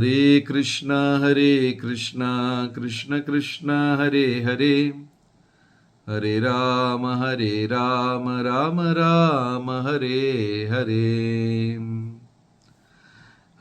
ஹரே கிருஷ்ணா ஹரே கிருஷ்ணா கிருஷ்ண கிருஷ்ணா ஹரே ஹரே ஹரே ராம ஹரே ராம ராம ராம ஹரே ஹரே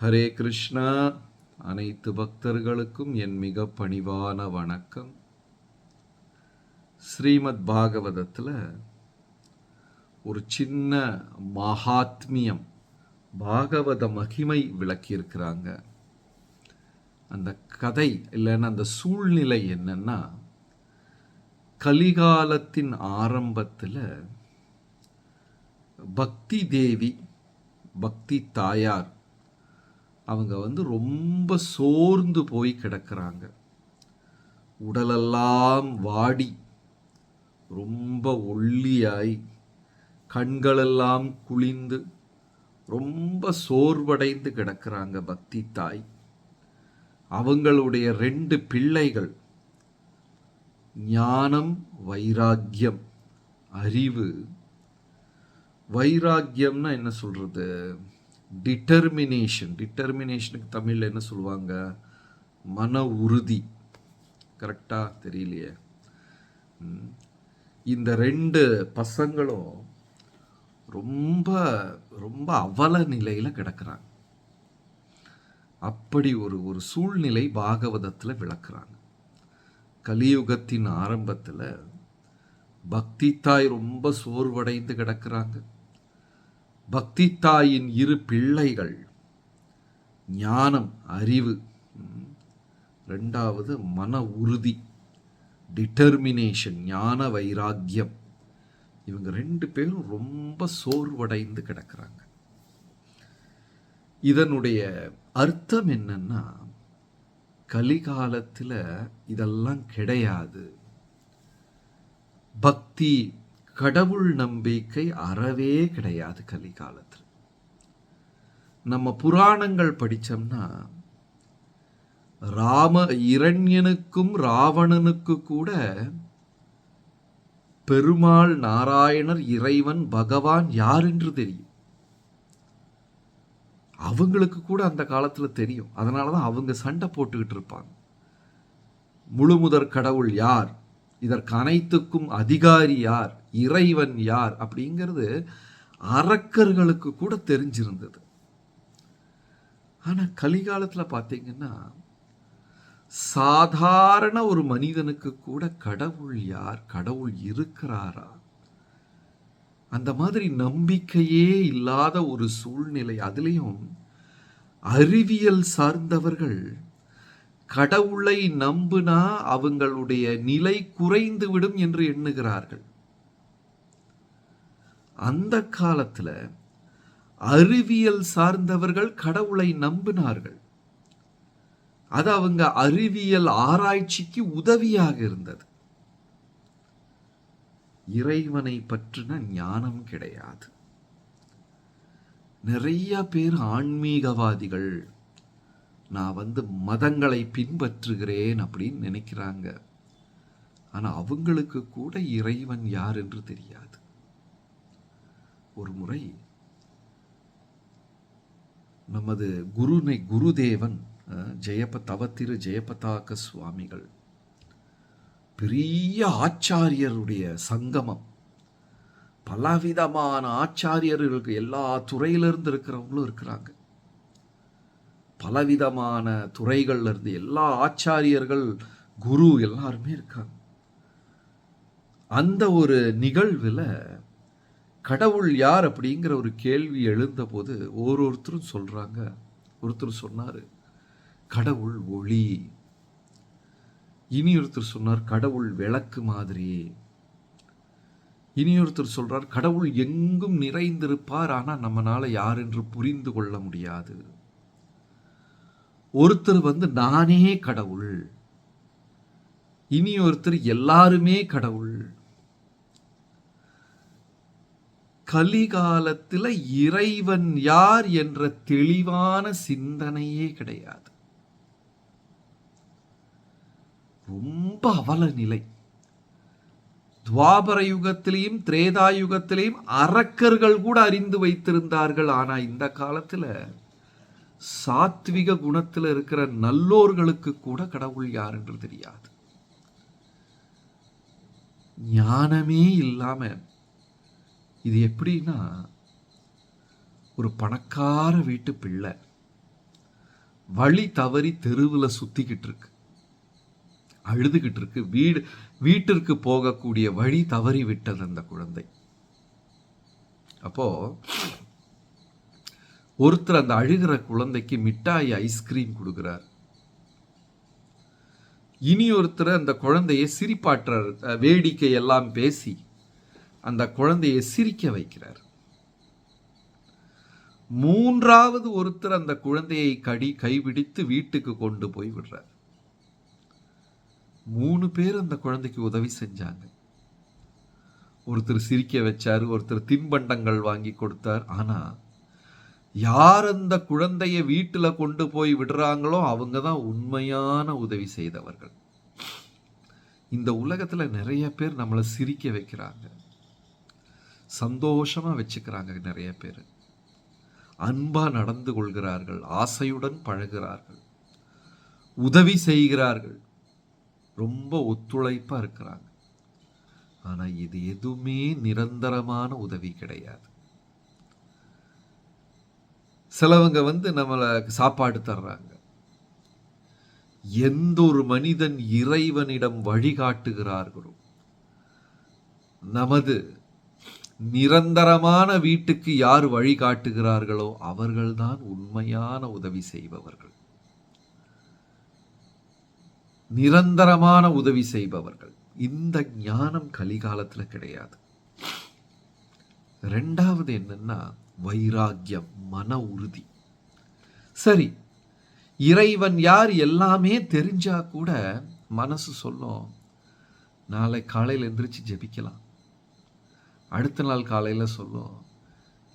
ஹரே கிருஷ்ணா அனைத்து பக்தர்களுக்கும் என் மிக பணிவான வணக்கம். ஸ்ரீமத் பாகவதத்தில் ஒரு சின்ன மகாத்மியம் பாகவத மகிமை விளக்கியிருக்கிறாங்க. அந்த கதை இல்லைன்னா அந்த சூழ்நிலை என்னன்னா கலிகாலத்தின் ஆரம்பத்தில் பக்தி தேவி பக்தி தாயார் அவங்க வந்து ரொம்ப சோர்ந்து போய் கிடக்கிறாங்க. உடலெல்லாம் வாடி ரொம்ப ஒல்லியாய் கண்களெல்லாம் குளிந்து ரொம்ப சோர்வடைந்து கிடக்கிறாங்க பக்தி தாய். அவங்களுடைய ரெண்டு பிள்ளைகள். ஞானம் வைராக்கியம் அறிவு. வைராக்கியம்னா என்ன சொல்கிறது டிட்டர்மினேஷன் டிட்டர்மினேஷனுக்கு தமிழில் என்ன சொல்லுவாங்க? மன உறுதி. கரெக்டாக தெரியலையே. இந்த ரெண்டு பசங்களும் ரொம்ப ரொம்ப அவல நிலையில் கிடக்குறாங்க. அப்படி ஒரு ஒரு சூழ்நிலை பாகவதத்தில் விளக்குறாங்க. கலியுகத்தின் ஆரம்பத்தில் பக்தி தாய் ரொம்ப சோர்வடைந்து கிடக்குறாங்க. பக்தி தாயின் இரு பிள்ளைகள் ஞானம் அறிவு ரெண்டாவது மன உறுதி டிட்டர்மினேஷன் ஞான வைராக்கியம். இவங்க ரெண்டு பேரும் ரொம்ப சோர்வடைந்து கிடக்கிறாங்க. இதனுடைய அர்த்தம் என்னன்னா கலிகாலத்தில் இதெல்லாம் கிடையாது. பக்தி கடவுள் நம்பிக்கை அறவே கிடையாது கலிகாலத்தில். நம்ம புராணங்கள் படிச்சோம்னா ராம இரண்யனுக்கும் ராவணனுக்கு கூட பெருமாள் நாராயணர் இறைவன் பகவான் யார் என்று தெரியும். அவங்களுக்கு கூட அந்த காலத்தில் தெரியும். அதனால தான் அவங்க சண்டை போட்டுக்கிட்டு இருப்பாங்க. முழுமுதற் கடவுள் யார்? இதற்கு அனைத்துக்கும் அதிகாரி யார்? இறைவன் யார்? அப்படிங்கிறது அரக்கர்களுக்கு கூட தெரிஞ்சிருந்தது. ஆனால் கலிகாலத்தில் பார்த்தீங்கன்னா சாதாரண ஒரு மனிதனுக்கு கூட கடவுள் யார்? கடவுள் இருக்கிறாரா? அந்த மாதிரி நம்பிக்கையே இல்லாத ஒரு சூழ்நிலை அதுலேயும் அறிவியல் சார்ந்தவர்கள் கடவுளை நம்புனா அவங்களுடைய நிலை குறைந்து விடும் என்று எண்ணுகிறார்கள். அந்த காலத்தில் அறிவியல் சார்ந்தவர்கள் கடவுளை நம்பினார்கள். அது அவங்க அறிவியல் ஆராய்ச்சிக்கு உதவியாக இருந்தது. இறைவனை பற்றின ஞானம் கிடையாது. நிறைய பேர் ஆன்மீகவாதிகள் நான் வந்து மதங்களை பின்பற்றுகிறேன் அப்படின்னு நினைக்கிறாங்க. ஆனால் அவங்களுக்கு கூட இறைவன் யார் என்று தெரியாது. ஒரு முறை நமது குருனை குருதேவன் ஜெயப்ப ஜெயப தவத்திரு ஜெயபதாக சுவாமிகள் பெரிய ஆச்சாரியருடைய சங்கமம். பலவிதமான ஆச்சாரியர்களுக்கு எல்லா துறையிலிருந்து இருக்கிறவங்களும் இருக்கிறாங்க. பலவிதமான துறைகள்ல இருந்து எல்லா ஆச்சாரியர்கள் குரு எல்லாருமே இருக்காங்க. அந்த ஒரு நிகழ்வில் கடவுள் யார் அப்படிங்கிற ஒரு கேள்வி எழுந்தபோது ஒரு ஒருத்தரும் சொல்கிறாங்க ஒருத்தர் சொன்னார் கடவுள் ஒளி. இனி ஒருத்தர் சொன்னார் கடவுள் விளக்கு மாதிரி இனி ஒருத்தர் சொல்றார் கடவுள் எங்கும் நிறைந்திருப்பார் ஆனால் நம்மளால யார் என்று புரிந்து கொள்ள முடியாது. ஒருத்தர் வந்து நானே கடவுள். இனி ஒருத்தர் எல்லாருமே கடவுள். கலிகாலத்தில் இறைவன் யார் என்ற தெளிவான சிந்தனையே கிடையாது. ரொம்ப அவல நிலை துவாபர யுகத்திலையும் திரேதா யுகத்திலையும் அரக்கர்கள் கூட அறிந்து வைத்திருந்தார்கள். ஆனால் இந்த காலத்தில் சாத்விக குணத்தில் இருக்கிற நல்லோர்களுக்கு கூட கடவுள் யார் என்று தெரியாது. ஞானமே இல்லாம இது எப்படின்னா ஒரு பணக்கார வீட்டு பிள்ளை. வழி தவறி தெருவில் சுத்திக்கிட்டு இருக்கு. அழுதுகிட்டு இருக்கு வீடு வீட்டிற்கு போகக்கூடிய வழி தவறி விட்டது அந்த குழந்தை. அப்போ ஒருத்தர் அந்த அழுகிற குழந்தைக்கு மிட்டாய் ஐஸ்கிரீம் கொடுக்குறார். இனி ஒருத்தர் அந்த குழந்தையை சிரிப்பாற்றார் வேடிக்கை எல்லாம் பேசி அந்த குழந்தையை சிரிக்க வைக்கிறார். மூன்றாவது ஒருத்தர் அந்த குழந்தையை கடி கைபிடித்து வீட்டுக்கு கொண்டு போய் விடுறார். மூணு பேர் அந்த குழந்தைக்கு உதவி செஞ்சாங்க. ஒருத்தர் சிரிக்க வச்சார் ஒருத்தர் தின்பண்டங்கள் வாங்கி கொடுத்தார். ஆனால் யார் அந்த குழந்தைய வீட்டில் கொண்டு போய் விடுறாங்களோ அவங்க தான் உண்மையான உதவி செய்தவர்கள். இந்த உலகத்தில் நிறைய பேர் நம்மளை சிரிக்க வைக்கிறாங்க. சந்தோஷமாக வச்சுக்கிறாங்க நிறைய பேர். அன்பாக நடந்து கொள்கிறார்கள் ஆசையுடன் பழகிறார்கள் உதவி செய்கிறார்கள். ரொம்ப ஒத்துழைப்பா இருக்கிறாங்க. ஆனா இது எதுவுமே நிரந்தரமான உதவி கிடையாது. சிலவங்க வந்து நம்மளை சாப்பாடு தர்றாங்க. எந்த ஒரு மனிதன் இறைவனிடம் வழிகாட்டுகிறார்களோ நமது நிரந்தரமான வீட்டுக்கு யார் வழிகாட்டுகிறார்களோ அவர்கள்தான் உண்மையான உதவி செய்பவர்கள். நிரந்தரமான உதவி செய்பவர்கள். இந்த ஞானம் கலிகாலத்தில் கிடையாது. ரெண்டாவது என்னன்னா வைராக்கியம் மன உறுதி. சரி இறைவன் யார் எல்லாமே தெரிஞ்சா கூட மனசு சொல்லும் நாளை காலையில் எந்திரிச்சு ஜெபிக்கலாம். அடுத்த நாள் காலையில் சொல்லும்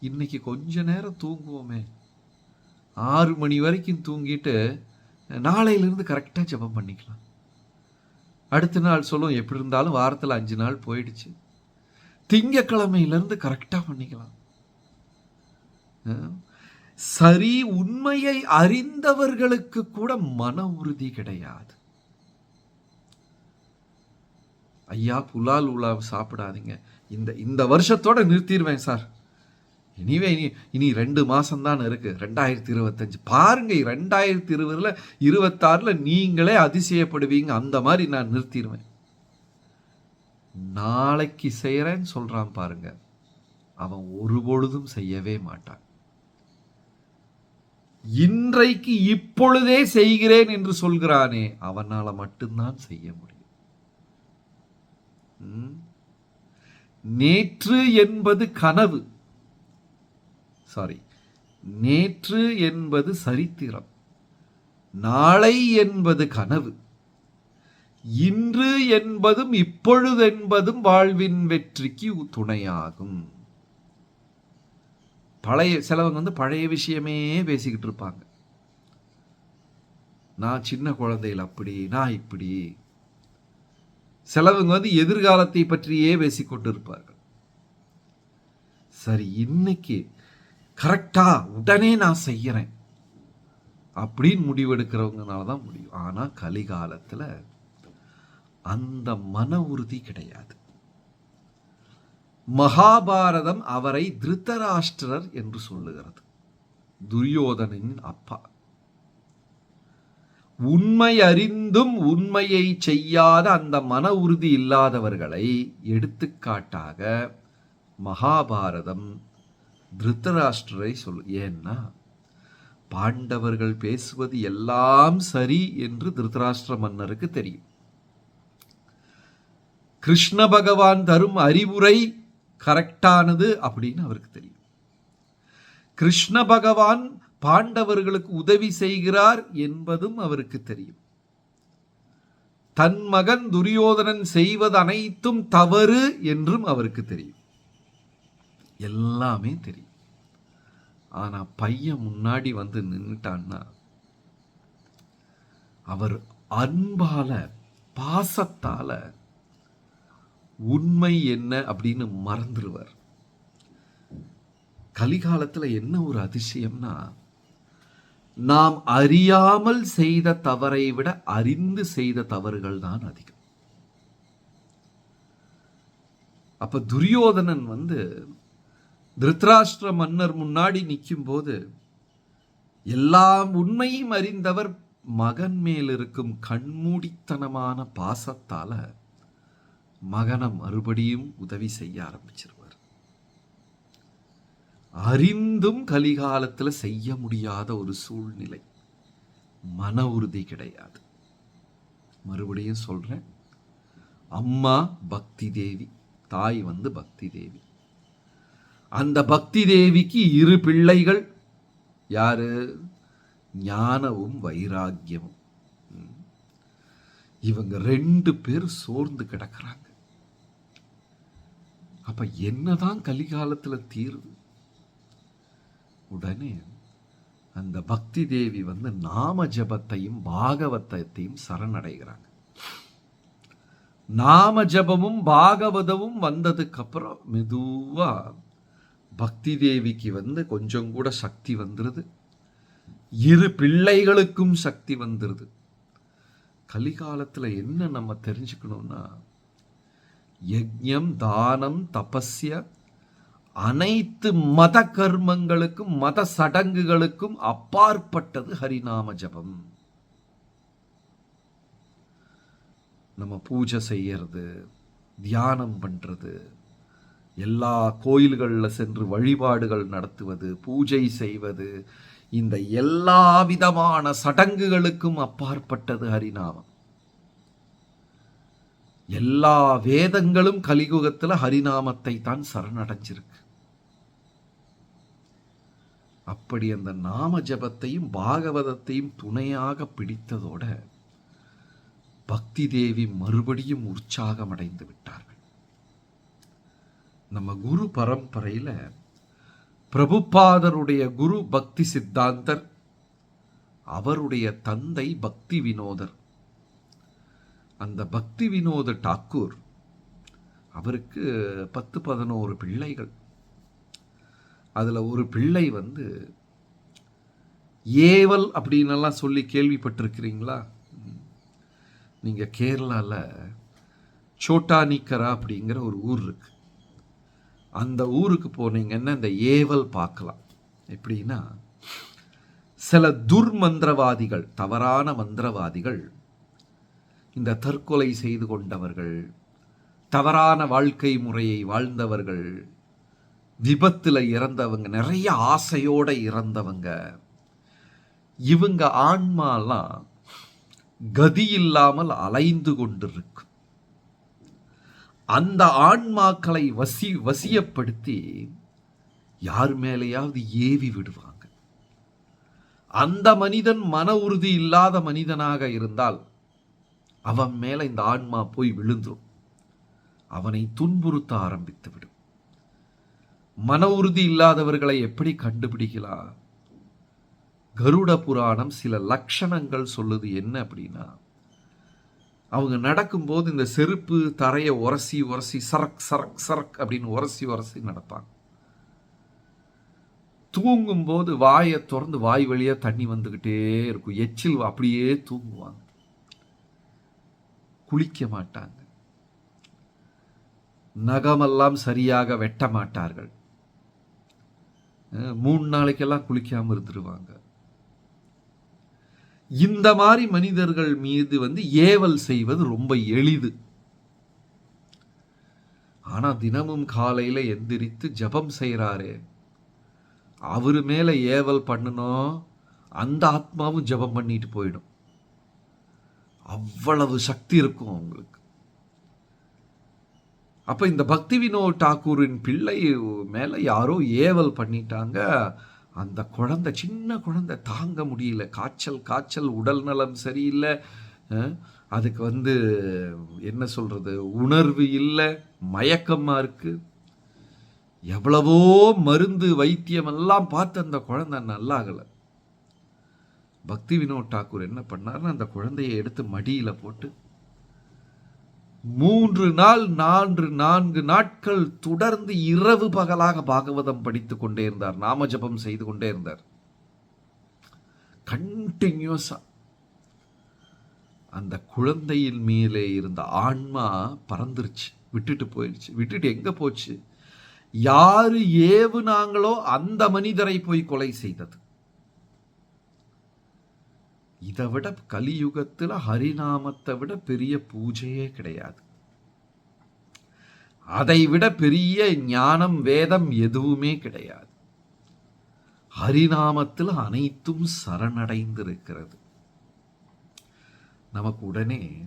இன்னைக்கு கொஞ்ச நேரம் தூங்குவோமே. ஆறு மணி வரைக்கும் தூங்கிட்டு நாளையிலிருந்து கரெக்டாக ஜெபம் பண்ணிக்கலாம். அடுத்த நாள் சொல்லும் எப்படி இருந்தாலும் வாரத்தில் அஞ்சு நாள் போயிடுச்சு. திங்கக்கிழமையிலேருந்து கரெக்டாக பண்ணிக்கலாம். சரி உண்மையை அறிந்தவர்களுக்கு கூட மன உறுதி கிடையாது. ஐயா புலால் உலாவை சாப்பிடாதீங்க. இந்த இந்த வருஷத்தோட நிறுத்திடுவேன் சார். இனிவே இனி இனி ரெண்டு மாதம் தான் இருக்குது ரெண்டாயிரத்தி இருபத்தஞ்சு. பாருங்கள் ரெண்டாயிரத்தி இருபதில் இருபத்தாறில் நீங்களே அதிசயப்படுவீங்க. அந்த மாதிரி நான் நிறுத்திடுவேன். நாளைக்கு செய்கிறேன்னு சொல்கிறான் பாருங்க. அவன் ஒரு பொழுதும் செய்யவே மாட்டான். இன்றைக்கு இப்பொழுதே செய்கிறேன் என்று சொல்கிறானே அவனால் மட்டும்தான் செய்ய முடியும். ம்? நேற்று என்பது கனவு. சாரி நேற்று என்பது சரித்திரம். நாளை என்பது கனவு. இன்று என்பதும் இப்பொழுதென்பதும் வாழ்வின் வெற்றிக்கு துணையாகும். பழைய சிலவங்க வந்து பழைய விஷயமே பேசிக்கிட்டு இருப்பாங்க. நான் சின்ன குழந்தையில் அப்படி நான் இப்படி. சிலவங்க வந்து எதிர்காலத்தை பற்றியே பேசிக்கொண்டு இருப்பார்கள் சரி இன்னைக்கு கரெக்டா உடனே நான் செய்கிறேன் அப்படின்னு முடிவெடுக்கிறவங்கனால தான் முடியும். ஆனால் கலிகாலத்தில் அந்த மன உறுதி கிடையாது. மகாபாரதம் அவரை திருத்தராஷ்டிரர் என்று சொல்லுகிறது. துரியோதனின் அப்பா. உண்மை அறிந்தும் உண்மையை செய்யாத அந்த மன உறுதி இல்லாதவர்களை எடுத்துக்காட்டாக மகாபாரதம் திருத்தராஷ்டரை சொல்லு ஏன்னா பாண்டவர்கள் பேசுவது எல்லாம் சரி என்று திருதராஷ்டிர மன்னருக்கு தெரியும். கிருஷ்ண பகவான் தரும் அறிவுரை கரெக்டானது அப்படின்னு அவருக்கு தெரியும். கிருஷ்ண பகவான் பாண்டவர்களுக்கு உதவி செய்கிறார் என்பதும் அவருக்கு தெரியும். தன் மகன் துரியோதனன் செய்வது அனைத்தும் தவறு என்றும் அவருக்கு தெரியும். எல்லாமே தெரியும். ஆனா பையன் முன்னாடி வந்து நின்னுட்டான்னா அவர் அன்பால பாசத்தால உண்மை என்ன அப்படின்னு மறந்துடுவார் கலிகாலத்துல என்ன ஒரு அதிசயம்னா நாம் அறியாமல் செய்த தவறை விட அறிந்து செய்த தவறுகள் தான் அதிகம். அப்ப துரியோதனன் வந்து திருத்ராஷ்டிர மன்னர் முன்னாடி நிற்கும் போது எல்லாம் உண்மையும் அறிந்தவர் மகன் மேல் இருக்கும் கண்மூடித்தனமான பாசத்தால மகனை மறுபடியும் உதவி செய்ய ஆரம்பிச்சிருவார். அறிந்தும் கலிகாலத்தில் செய்ய முடியாத ஒரு சூழ்நிலை. மன உறுதி கிடையாது. மறுபடியும் சொல்றேன். அம்மா பக்தி தேவி தாய் வந்து பக்தி தேவி. அந்த பக்தி தேவிக்கு இரு பிள்ளைகள். யாரு? ஞானமும் வைராக்கியமும். இவங்க ரெண்டு பேர் சோர்ந்து கிடக்குறாங்க. அப்ப என்னதான் கலிகாலத்துல தீர்வு உடனே அந்த பக்தி தேவி வந்து நாம ஜபத்தையும் பாகவதத்தையும் சரணடைகிறாங்க. நாம ஜபமும் பாகவதமும் வந்ததுக்கு அப்புறம் மெதுவா பக்தி தேவிக்கு வந்து கொஞ்சம் கூட சக்தி வந்துடுது இரு பிள்ளைகளுக்கும் சக்தி வந்துடுது கலிகாலத்தில் என்ன நம்ம தெரிஞ்சுக்கணும்னா யஜ்யம் தானம் தபஸ்ய அனைத்து மத கர்மங்களுக்கும் மத சடங்குகளுக்கும் அப்பாற்பட்டது ஹரிநாம ஜபம். நம்ம பூஜை செய்யறது தியானம் பண்ணுறது எல்லா கோயில்களில் சென்று வழிபாடுகள் நடத்துவது பூஜை செய்வது இந்த எல்லா விதமான சடங்குகளுக்கும் அப்பாற்பட்டது ஹரிநாமம். எல்லா வேதங்களும் கலியுகத்தில் ஹரிநாமத்தை தான் சரணடைஞ்சிருக்கு. அப்படி அந்த நாம ஜபத்தையும் பாகவதத்தையும் துணையாக பிடித்ததோட பக்தி தேவி மறுபடியும் உற்சாகம் அடைந்து விட்டார். நம்ம குரு பரம்பரையில் பிரபுபாதருடைய குரு பக்தி சித்தாந்தர் அவருடைய தந்தை பக்தி வினோதர். அந்த பக்தி வினோத டாக்கூர் அவருக்கு பத்து பதினோரு பிள்ளைகள். அதில் ஒரு பிள்ளை வந்து ஏவல் அப்படின்னெல்லாம் சொல்லி கேள்விப்பட்டிருக்கிறீங்களா? நீங்கள் கேரளாவில் சோட்டானிக்கரா அப்படிங்கிற ஒரு ஊர் இருக்குது அந்த ஊருக்கு போனீங்கன்னா இந்த ஏவல் பார்க்கலாம். எப்படின்னா சில துர்மந்திரவாதிகள் தவறான மந்திரவாதிகள் இந்த தற்கொலை செய்து கொண்டவர்கள் தவறான வாழ்க்கை முறையை வாழ்ந்தவர்கள் விபத்தில் இறந்தவங்க நிறைய ஆசையோடு இறந்தவங்க இவங்க ஆன்மாலாம் கதி இல்லாமல் அலைந்து கொண்டிருக்கும் அந்த ஆன்மாக்களை வசி வசியப்படுத்தி யார் மேலேயாவது ஏவி விடுவாங்க. அந்த மனிதன் மன உறுதி இல்லாத மனிதனாக இருந்தால் அவன் மேல இந்த ஆன்மா போய் விழுந்துடும் அவனை துன்புறுத்த ஆரம்பித்து விடும். மன உறுதி இல்லாதவர்களை எப்படி கண்டுபிடிக்கலாம்? கருட புராணம் சில லட்சணங்கள் சொல்லுது என்ன அப்படின்னா அவங்க நடக்கும்போது இந்த செருப்பு தரையை உரசி உரசி சரக் சரக் சரக் அப்படின்னு உரசி உரசி நடப்பாங்க. தூங்கும்போது வாயை திறந்து வாய் வழியாக தண்ணி வந்துக்கிட்டே இருக்கும். எச்சில் அப்படியே தூங்குவாங்க. குளிக்க மாட்டாங்க. நகமெல்லாம் சரியாக வெட்ட மாட்டார்கள். மூணு நாளைக்கெல்லாம் குளிக்காமல் இருந்துருவாங்க. இந்த மாதிரி மனிதர்கள் மீது வந்து ஏவல் செய்வது ரொம்ப எளிது. ஆனா தினமும் காலையில எந்திரித்து ஜெபம் செய்கிறாரே அவரு மேல ஏவல் பண்ணணும் அந்த ஆத்மாவும் ஜெபம் பண்ணிட்டு போயிடும். அவ்வளவு சக்தி இருக்கும் அவங்களுக்கு. அப்ப இந்த பக்தி வினோத் டாக்கூரின் பிள்ளை மேல யாரோ ஏவல் பண்ணிட்டாங்க. அந்த குழந்தை சின்ன குழந்தை தாங்க முடியல. காய்ச்சல் காய்ச்சல் உடல் நலம் சரியில்லை. அதுக்கு வந்து என்ன சொல்கிறது உணர்வு இல்லை. மயக்கமாக இருக்குது எவ்வளவோ மருந்து வைத்தியம் எல்லாம் பார்த்து அந்த குழந்தை நல்லாகலை. பக்தி வினோத் டாக்கூர் என்ன பண்ணார்னு அந்த குழந்தையை எடுத்து மடியில் போட்டு மூன்று நாள் நான்கு நான்கு நாட்கள் தொடர்ந்து இரவு பகலாக பாகவதம் படித்துக் கொண்டே இருந்தார். நாமஜபம் செய்து கொண்டே இருந்தார். கண்டினியூஸாக அந்த குழந்தையின் மேலே இருந்த ஆன்மா பறந்துருச்சு. விட்டுட்டு போயிடுச்சு விட்டுட்டு எங்கே போச்சு? யாரு ஏவுனாங்களோ அந்த மனிதரை போய் கொலை செய்தது. இதை விட கலியுகத்தில் ஹரிநாமத்தை விட பெரிய பூஜையே கிடையாது. அதை விட பெரிய ஞானம் வேதம் எதுவுமே கிடையாது. ஹரிநாமத்தில் அனைத்தும் சரணடைந்திருக்கிறது. நமக்கு உடனே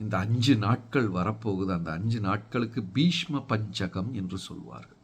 இந்த அஞ்சு நாட்கள் வரப்போகுது. அந்த அஞ்சு நாட்களுக்கு பீஷ்ம பஞ்சகம் என்று சொல்வார்கள்.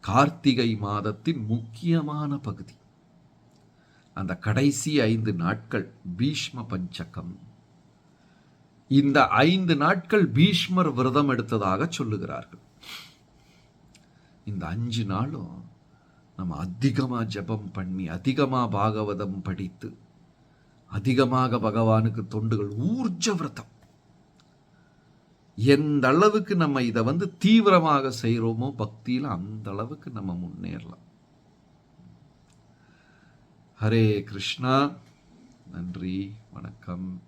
கார்த்திகை மாதத்தின் முக்கியமான பகுதி. அந்த கடைசி ஐந்து நாட்கள் பீஷ்ம பஞ்சகம். இந்த ஐந்து நாட்கள் பீஷ்மர் விரதம் எடுத்ததாக சொல்லுகிறார்கள். இந்த அஞ்சு நாளும் நம்ம அதிகமாக ஜெபம் பண்ணி அதிகமாக பாகவதம் படித்து அதிகமாக பகவானுக்கு தொண்டுகள் ஊர்ஜ விரதம். எந்த அளவுக்கு நம்ம இதை வந்து தீவிரமாக செய்கிறோமோ பக்தியில் அந்த அளவுக்கு நம்ம முன்னேறலாம். ஹரே கிருஷ்ணா. நன்றி வணக்கம்.